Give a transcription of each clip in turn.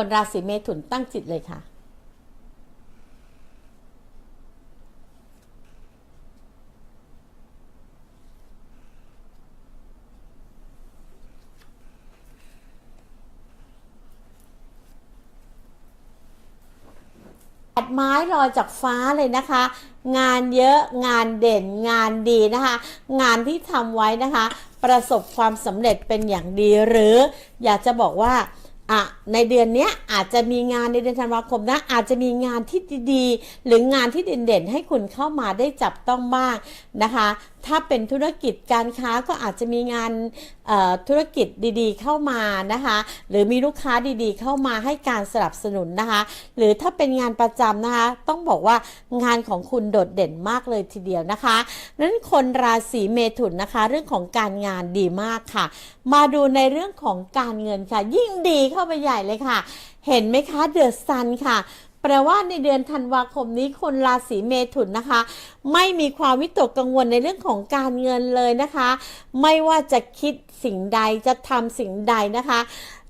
คนราศีเมถุนตั้งจิตเลยค่ะ ตัดไม้ลอยจากฟ้าเลยนะคะ งานเยอะงานเด่นงานดีนะคะ งานที่ทำไว้นะคะ ประสบความสำเร็จเป็นอย่างดีหรืออยากจะบอกว่า อะในเดือนนี้อาจจะมีงานในเดือนธันวาคมนะอาจจะมีงานที่ดีๆ หรืองานที่เด่นๆ ให้คุณเข้ามาได้จับต้องบ้างนะคะ ถ้าเป็นธุรกิจการค้าก็อาจจะมีงานธุรกิจดีๆ เข้ามานะคะ หรือมีลูกค้าดีๆ เข้ามาให้การสนับสนุนนะคะ หรือถ้าเป็นงานประจำนะคะ ต้องบอกว่างานของคุณโดดเด่นมากเลยทีเดียวนะคะนั้นคนราศีเมถุนนะคะ เรื่องของการงานดีมากค่ะ มาดูในเรื่องของการเงินค่ะ ยิ่งดีเข้าไปใหญ่เลยค่ะ เห็นไหมคะเดือะซันค่ะ แปลว่าในเดือนธันวาคมนี้คนราศีเมถุนนะคะ ไม่มีความวิตกกังวลในเรื่องของการเงินเลยนะคะ ไม่ว่าจะคิดสิ่งใดจะทำสิ่งใดนะคะ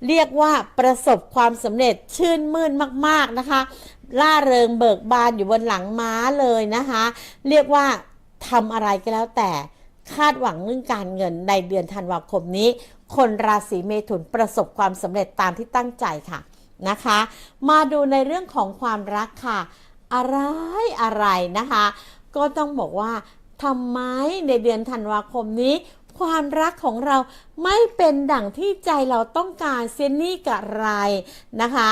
เรียกว่าประสบความสำเร็จชื่นมื่นมากๆนะคะ ล่าเริงเบิกบานอยู่บนหลังม้าเลยนะคะ เรียกว่าทำอะไรก็แล้วแต่คาดหวังเรื่องการเงินในเดือนธันวาคมนี้ คนราศีเมถุนประสบความสำเร็จตามที่ตั้งใจค่ะ นะคะ มาดูในเรื่องของความรักค่ะ อะไรอะไรนะคะ ก็ต้องบอกว่าทำไมในเดือนธันวาคมนี้ ความรักของเราไม่เป็นดั่งที่ใจเราต้องการเซยนี่กับไรนะคะ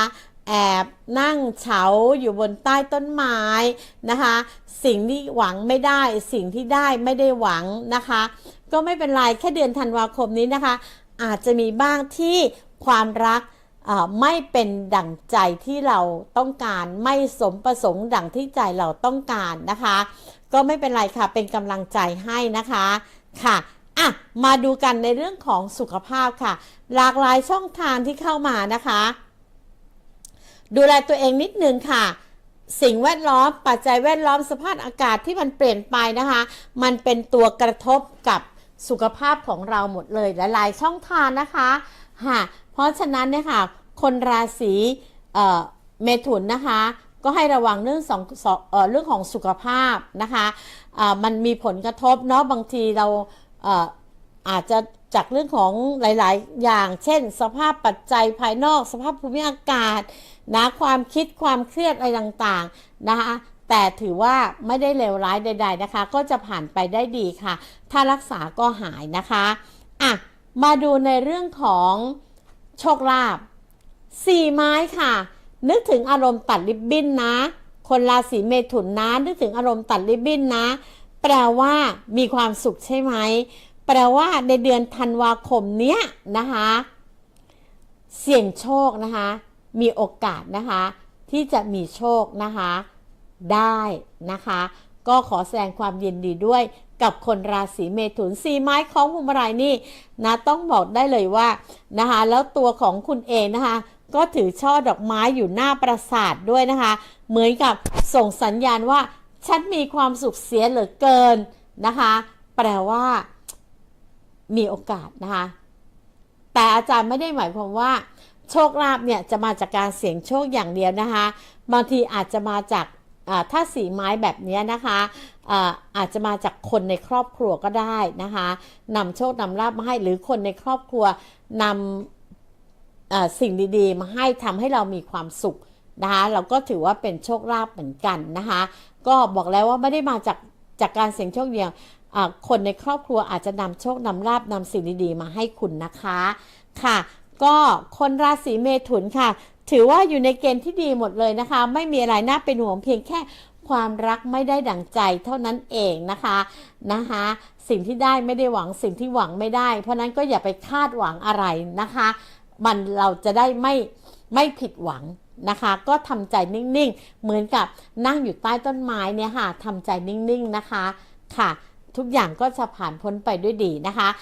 แอบนั่งเฉาอยู่บนใต้ต้นไม้นะคะ สิ่งที่หวังไม่ได้ สิ่งที่ได้ไม่ได้หวังนะคะ ก็ไม่เป็นไรแค่เดือนธันวาคมนี้นะคะ อาจจะมีบ้างที่ความรัก ไม่เป็นดั่งใจที่เราต้องการไม่สมประสงค์ดั่งที่ใจเราต้องการนะคะ ก็ไม่เป็นไรค่ะเป็นกำลังใจให้นะคะค่ะอะมาดูกันในเรื่องของสุขภาพค่ะ หลากหลายช่องทางที่เข้ามานะคะ ดูแลตัวเองนิดนึงค่ะสิ่งแวดล้อมปัจจัยแวดล้อมสภาพอากาศที่มันเปลี่ยนไปนะคะ มันเป็นตัวกระทบกับสุขภาพของเราหมดเลยหลายๆช่องทางนะคะฮะ เพราะฉะนั้นเนี่ยค่ะคนราศีเมถุนนะคะก็ให้ระวังเรื่องสองสองเรื่องของสุขภาพนะคะมันมีผลกระทบเนาะบางทีเราเอ่ออาจจะจากเรื่องของหลาย ๆ อย่าง เช่น สภาพปัจจัยภายนอก สภาพภูมิอากาศนะความคิดความเครียดอะไรต่าง ๆ นะคะแต่ถือว่าไม่ได้เลวร้ายใด ๆ นะคะ ก็จะผ่านไปได้ดีค่ะ ถ้ารักษาก็หายนะคะอะมาดูในเรื่องของ โชคลาภสี่ไม้ค่ะ นึกถึงอารมณ์ตัดริบบิ้นนะ คนราศีเมถุนนะนึกถึงอารมณ์ตัดริบบิ้นนะ แปลว่ามีความสุขใช่ไหม แปลว่าในเดือนธันวาคมเนี้ยนะคะ เสี่ยงโชคนะคะ มีโอกาสนะคะ ที่จะมีโชคนะคะ ได้นะคะ ก็ขอแสดงความยินดีด้วยกับคนราศีเมถุนสีไม้ของภูมิไรนี่นะต้องบอกได้เลยว่านะคะแล้วตัวของคุณเองนะคะ ก็ถือช่อดอกไม้อยู่หน้าปราสาทด้วยนะคะ เหมือนกับส่งสัญญาณว่า ฉันมีความสุขเสียเหลือเกินนะคะ แปลว่า มีโอกาสนะคะ แต่อาจารย์ไม่ได้หมายความว่า โชคลาภเนี่ยจะมาจากการเสี่ยงโชคอย่างเดียวนะคะ บางทีอาจจะมาจาก ถ้าสีไม้แบบนี้นะคะอาจจะมาจากคนในครอบครัวก็ได้นะคะนำโชคนำลาภมาให้หรือคนในครอบครัวนำสิ่งดีๆ มาให้ทำให้เรามีความสุขนะคะเราก็ถือว่าเป็นโชคลาภเหมือนกันนะคะก็บอกแล้วว่าไม่ได้มาจากจากการเสี่ยงโชคเดียวคนในครอบครัวอาจจะนำโชคนำลาบนำสิ่งดีๆ มาให้คุณนะคะค่ะ ก็คนราศีเมถุนค่ะ ถือว่าอยู่ในเกณฑ์ที่ดีหมดเลยนะคะ ไม่มีอะไรน่าเป็นห่วงเพียงแค่ความรักไม่ได้ดั่งใจเท่านั้นเองนะคะนะคะ สิ่งที่ได้ไม่ได้หวังสิ่งที่หวังไม่ได้ เพราะนั้นก็อย่าไปคาดหวังอะไรนะคะ มันเราจะได้ไม่ไม่ผิดหวังนะคะ ก็ทำใจนิ่งๆ เหมือนกับนั่งอยู่ใต้ต้นไม้เนี่ยค่ะทำใจนิ่งๆนะคะค่ะ ทุกอย่างก็จะผ่านพ้นไปด้วยดีนะคะ